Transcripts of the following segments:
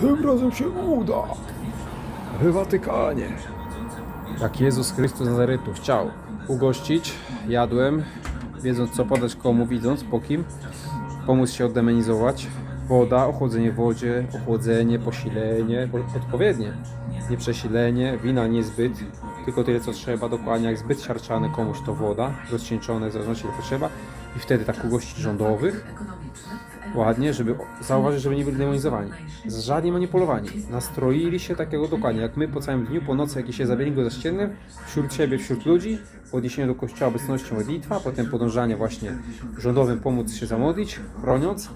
Tym razem się uda. Watykanie. Jak Jezus Chrystus z Nazaretu chciał ugościć, jadłem, wiedząc co podać komu, widząc po kim, pomóc się oddemonizować. Woda, ochłodzenie w wodzie, ochłodzenie, posilenie, odpowiednie. Nie przesilenie, wina niezbyt, tylko tyle co trzeba, dokładnie jak zbyt siarczane komuś to woda, rozcieńczone w zależności ile potrzeba i wtedy tak ugościć rządowych, ładnie, żeby zauważyć, żeby nie byli demonizowani. Żadnie manipulowani. Nastroili się takiego dokładnie, jak my po całym dniu, po nocy jakieś się zabiegło za ściennym, wśród siebie, wśród ludzi, odniesienie do kościoła obecności modlitwa, potem podążanie właśnie rządowym pomóc się zamodlić, chroniąc.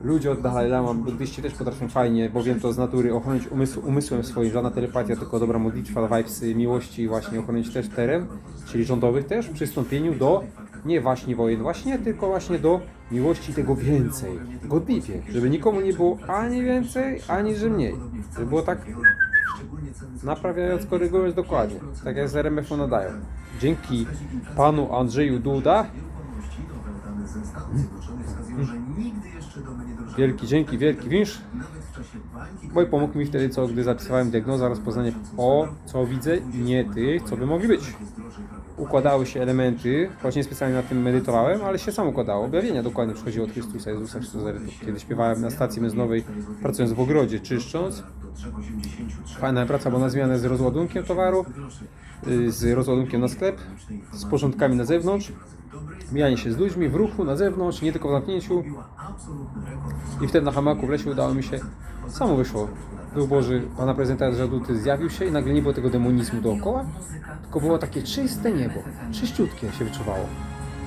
Ludzie od Dalai Lama, buddyści też potrafią fajnie, bo wiem to z natury, ochronić umysł, umysłem swoim, żadna telepatia, tylko dobra modlitwa, vibes miłości właśnie ochronić też teren, czyli rządowych też, przystąpieniu do nie właśnie wojen właśnie, tylko właśnie do miłości tego więcej, godliwie, żeby nikomu nie było ani więcej, ani że mniej, żeby było tak naprawiając, korygując dokładnie, tak jak z RMF-u nadają. Dzięki panu Andrzeju Duda, wielki dzięki, wielki winsz, bo i pomógł mi wtedy, co gdy zapisywałem diagnozę, rozpoznanie o, co widzę, nie tych, co by mogli być. Układały się elementy, choć nie specjalnie na tym medytowałem, ale się sam układało. Objawienia dokładnie przychodziło od Chrystusa, Jezusa Chrystusa. Kiedy śpiewałem na stacji meznowej, pracując w ogrodzie, czyszcząc, Fajna praca, bo na zmianę z rozładunkiem towaru, y, z rozładunkiem na sklep, z porządkami na zewnątrz, mijanie się z ludźmi w ruchu, na zewnątrz, nie tylko w zamknięciu. I wtedy na hamaku w lesie udało mi się, samo wyszło. Był Boży, pana prezydenta Żaduty zjawił się i nagle nie było tego demonizmu dookoła, tylko było takie czyste niebo, czyściutkie się wyczuwało.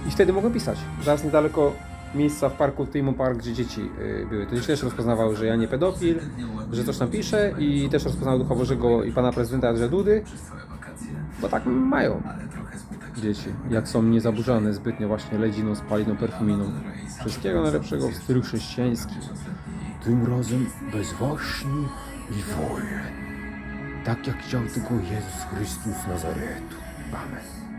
I wtedy mogłem pisać. Zaraz niedaleko miejsca w parku Timo Park, gdzie dzieci y, były. To dzieci też rozpoznawały, że ja nie pedofil, że coś tam piszę i też rozpoznały Ducha Bożego i pana prezydenta Andrzeja Dudy, bo tak mają dzieci, jak są niezaburzone zbytnio właśnie ledziną, spaliną, perfuminą. Wszystkiego najlepszego w stylu chrześcijańskim. Tym razem bez i wojen. Tak jak chciał tylko Jezus Chrystus Nazaretu. Amen.